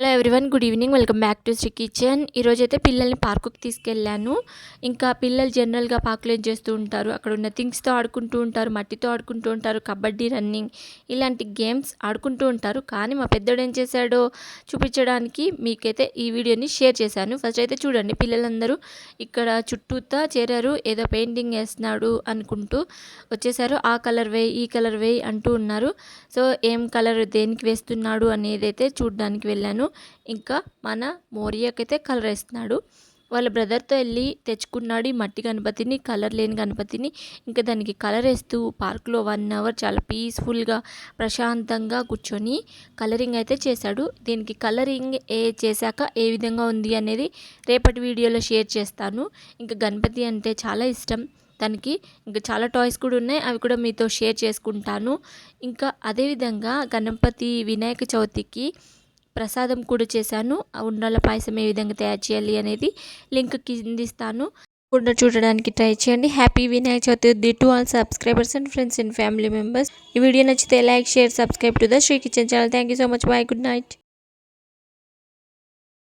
Hello everyone good evening welcome back to Sri kitchen ఈరోజైతే పిల్లల్ని పార్కుకి తీసుకెళ్ళాను. ఇంకా పిల్లలు జనరల్గా పార్కులో ఏం చేస్తూ ఉంటారు? అక్కడ ఉన్న థింగ్స్తో ఆడుకుంటూ ఉంటారు మట్టితో ఆడుకుంటూ ఉంటారు కబడ్డీ రన్నింగ్ ఇలాంటి గేమ్స్ ఆడుకుంటూ ఉంటారు. కానీ మా పెద్దోడు ఏం చేశాడో చూపించడానికి మీకైతే ఈ వీడియోని షేర్ చేశాను. ఫస్ట్ అయితే చూడండి పిల్లలందరూ ఇక్కడ చుట్టూతా చేరారు ఏదో పెయింటింగ్ వేస్తున్నాడు అనుకుంటూ వచ్చేసారు. ఆ కలర్ వేయి ఈ కలర్ వేయి అంటూ ఉన్నారు. సో ఏం కలర్ దేనికి వేస్తున్నాడు అనేది అయితే చూడడానికి వెళ్ళాను. ఇంకా మన మోరియాకైతే కలర్ వేస్తున్నాడు. వాళ్ళ బ్రదర్తో వెళ్ళి తెచ్చుకున్నాడు ఈ మట్టి గణపతిని కలర్ లేని గణపతిని. ఇంకా దానికి కలర్ వేస్తూ పార్క్లో వన్ అవర్ చాలా పీస్ఫుల్గా ప్రశాంతంగా కూర్చొని కలరింగ్ అయితే చేశాడు. దీనికి కలరింగ్ ఏ చేశాక ఏ విధంగా ఉంది అనేది రేపటి వీడియోలో షేర్ చేస్తాను. ఇంకా గణపతి అంటే చాలా ఇష్టం. దానికి ఇంకా చాలా టాయ్స్ కూడా ఉన్నాయి. అవి కూడా మీతో షేర్ చేసుకుంటాను. ఇంకా అదేవిధంగా గణపతి వినాయక చవితికి ప్రసాదం కూడా చేశాను. ఉండాల పాయసం ఏ విధంగా తయారు చేయాలి అనేది లింక్ కింద ఇస్తాను. కూడా చూడడానికి ట్రై చేయండి. Happy Vinayaka Chaturthi to all subscribers and friends and family members ఈ వీడియో నచ్చితే like share subscribe to the Sri kitchen channel thank you so much bye good night